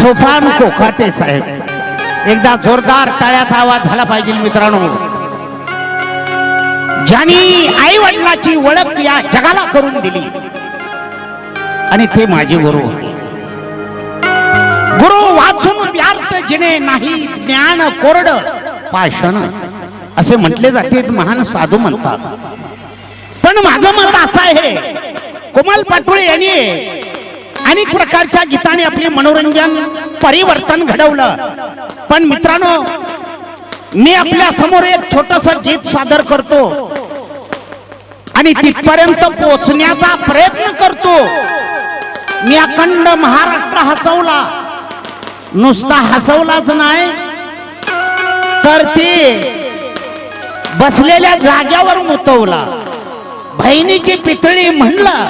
सोपान कोकाटे साहेब. एकदा जोरदार टाळ्याचा आवाज झाला पाहिजे मित्रांनो. ज्यांनी आई वडिलाची ओळख या जगाला करून दिली. आणि ते माझे गुरु होते. गुरु वाचून व्यार्थ जिने नाही ज्ञान कोरड पाषण. असे म्हटले जाते महान साधू म्हणतात. पण माझं मत असं आहे कोमल पाटोळे यांनी अनेक प्रकारच्या गीताने आपले मनोरंजन परिवर्तन घडवलं. पण मित्रांनो मी आपल्यासमोर एक छोटस गीत सादर करतो. आणि तिथपर्यंत पोहोचण्याचा प्रयत्न करतो. मी अखंड महाराष्ट्र हसवला. नुसता हसवलाच नाही. तर ते बसलेल्या जाग्यावर मुतवला बहिणीची पितळी म्हणलं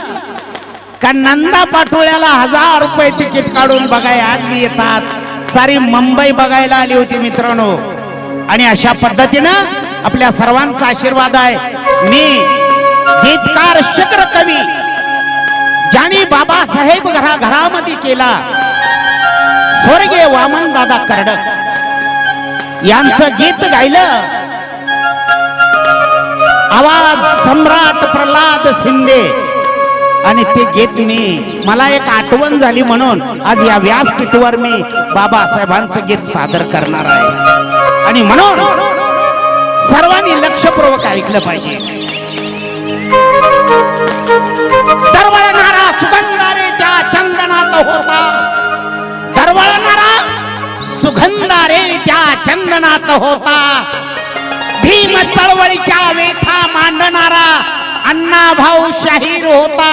का नंदा पाठोळ्याला हजार रुपये तिकीट काढून बघाय आज येतात. सारी मुंबई बघायला आली होती मित्रांनो. आणि अशा पद्धतीनं आपल्या सर्वांचा आशीर्वाद आहे. मी गीतकार शक्र कवी ज्याने बाबासाहेब घरा घरामध्ये केला. स्वर्गीय वामन दादा कर्डक यांचं गीत गायलं. आवाज सम्राट प्रल्हाद शिंदे. आणि ते घेत मी. मला एक आठवण झाली म्हणून आज या व्यासपीठावर मी बाबासाहेबांचं गीत सादर करणार आहे. आणि म्हणून सर्वांनी लक्षपूर्वक ऐकलं पाहिजे. दरवळणारा सुगंधारे त्या चंदनात होता. दरवळणारा सुगंधारे त्या चंदनात होता. भीम चळवळीच्या वेथा मांडणारा अण्णा भाऊ शाहीर होता.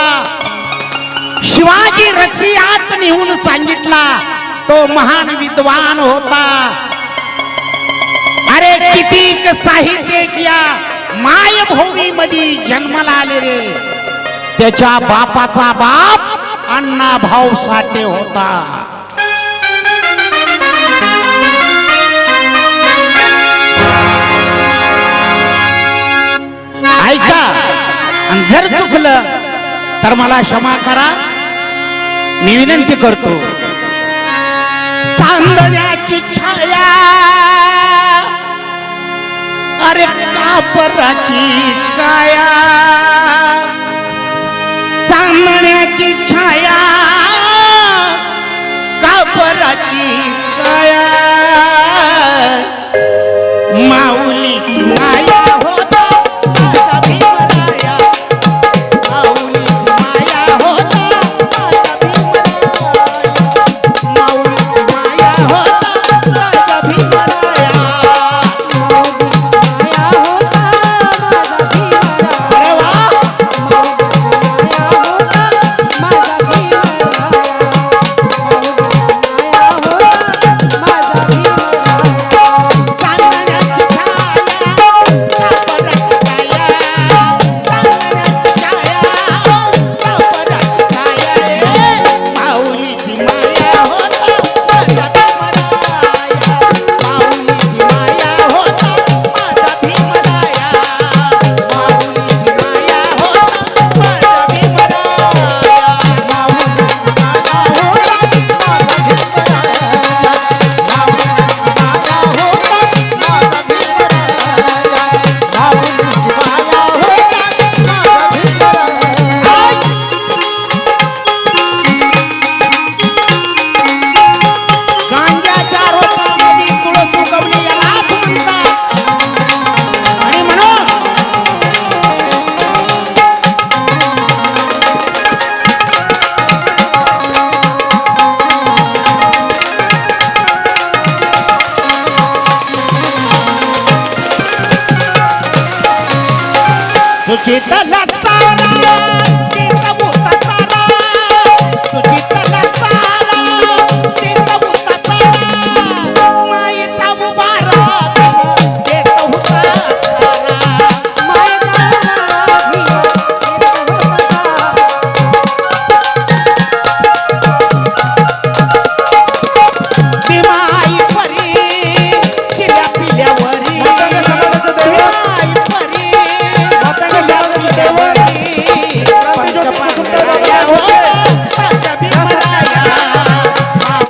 शिवाजी रशियात नेऊन सांगितला तो महान विद्वान होता. अरे कितीक साहित्य या मायभूमी मध्ये जन्माला आले रे. त्याच्या बापाचा बाप अण्णा भाऊ साठे होता. ऐका जर चुकलं तर मला क्षमा करा. मी विनंती करतो. चांदण्याची छाया अरे कापराची काया. चांदण्याची छाया कापराची सुचेतल